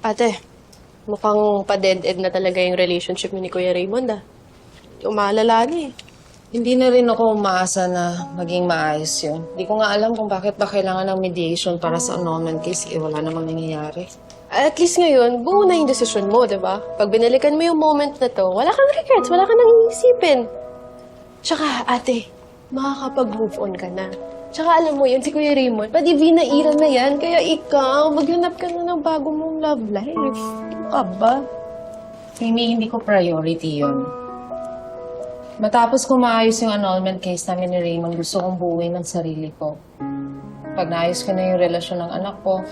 Ate, mukhang pa-dead-end na talaga yung relationship mo ni Kuya Raymond ah. Umalala na eh. Hindi na rin ako umaasa na maging maayos yun. Hindi ko nga alam kung bakit ba kailangan ng mediation para sa annulment case. Eh, wala namang nangyayari. At least ngayon, buo na yung desisyon mo, di ba? Pag binalikan mo yung moment na to, wala kang regrets, wala kang nang iisipin. Tsaka, ate, makakapag-move on ka na. Tsaka alam mo yan, si Kuya Raymond, pa-divina era na yan, kaya ikaw, maghanap ka na ng bago mong love life. Ano ka ba? Amy, hindi ko priority yun. Matapos ko maayos yung annulment case namin ni Raymond, gusto kong buuin ng sarili ko. Pag naayos ko na yung relasyon ng anak ko,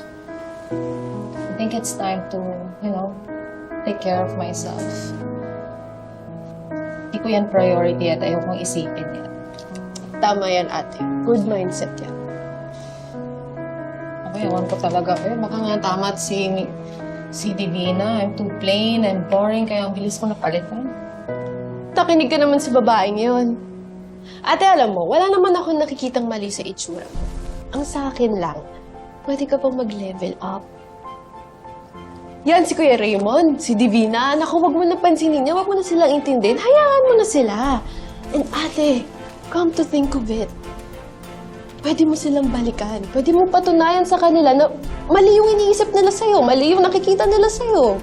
I think it's time to, you know, take care of myself. Hindi ko yan priority at ayaw kong isipin yan. Tama yan, ate. Good mindset yan. Okay, ewan ko talaga. Eh, baka nga tama at si, si Divina. I'm too plain, I'm boring, kaya ang bilis ko napalitan. Takinig ka naman sa babaeng yon. Ate, alam mo, wala naman ako nakikitang mali sa itsura mo. Ang sa akin lang, pwede ka pang mag-level up. Yan, si Kuya Raymond, si Divina. Naku, wag mo na pansinin niya, wag mo na silang intindihin. Hayaan mo na sila. And ate, come to think of it, pwede mo silang balikan. Pwede mo patunayan sa kanila na mali yung iniisip nila sa'yo, mali yung nakikita nila sa'yo.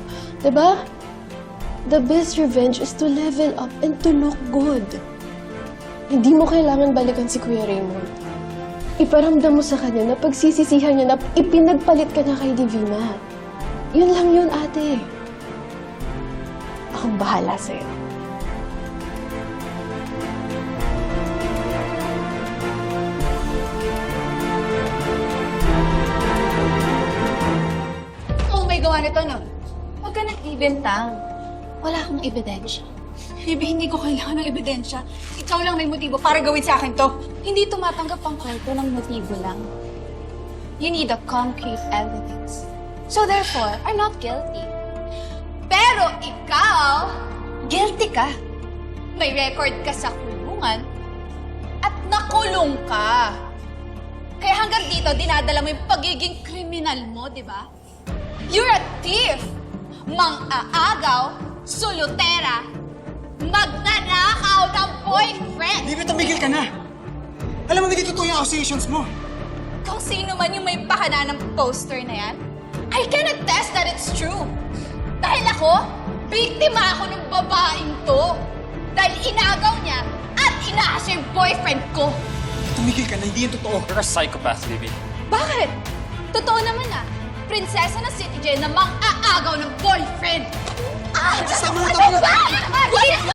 ba? The best revenge is to level up and to look good. Hindi mo kailangan balikan si Kuya Raymond. Iparamdam mo sa kanya na pagsisisihan niya na ipinagpalit ka na kay Divina. Yun lang yun, ate. Akong bahala sa'yo. Kung may gawa nito, no? Huwag ka nang ibintang. Wala akong ebidensya. Baby, hindi ko kailangan ng ebidensya. Ikaw lang may motibo para gawin sa akin to. Hindi tumatanggap ang kwento ng motibo lang. You need a concrete evidence. So therefore, I'm not guilty. Pero ikaw, Guilty ka. may record ka sa kulungan at nakulong ka. Kaya hanggang dito, dinadala mo yung pagiging kriminal mo, di ba? You're a thief! Mang-aagaw, sulutera, magnanakaw ng boyfriend! Baby, tumigil ka na! Alam mo, hindi totoo yung accusations mo. Kung sino man yung may pakana ng poster na yan, I can attest that it's true. Dahil ako, biktima ako ng babaeng to. Dahil inagaw niya at inaas yung boyfriend ko. Tumigil ka na, hindi yung totoo. You're a psychopath, baby. Bakit? Totoo naman na, prinsesa ng City J na mang-aagaw ng boyfriend. Ah, Tama na, tama na. Wait!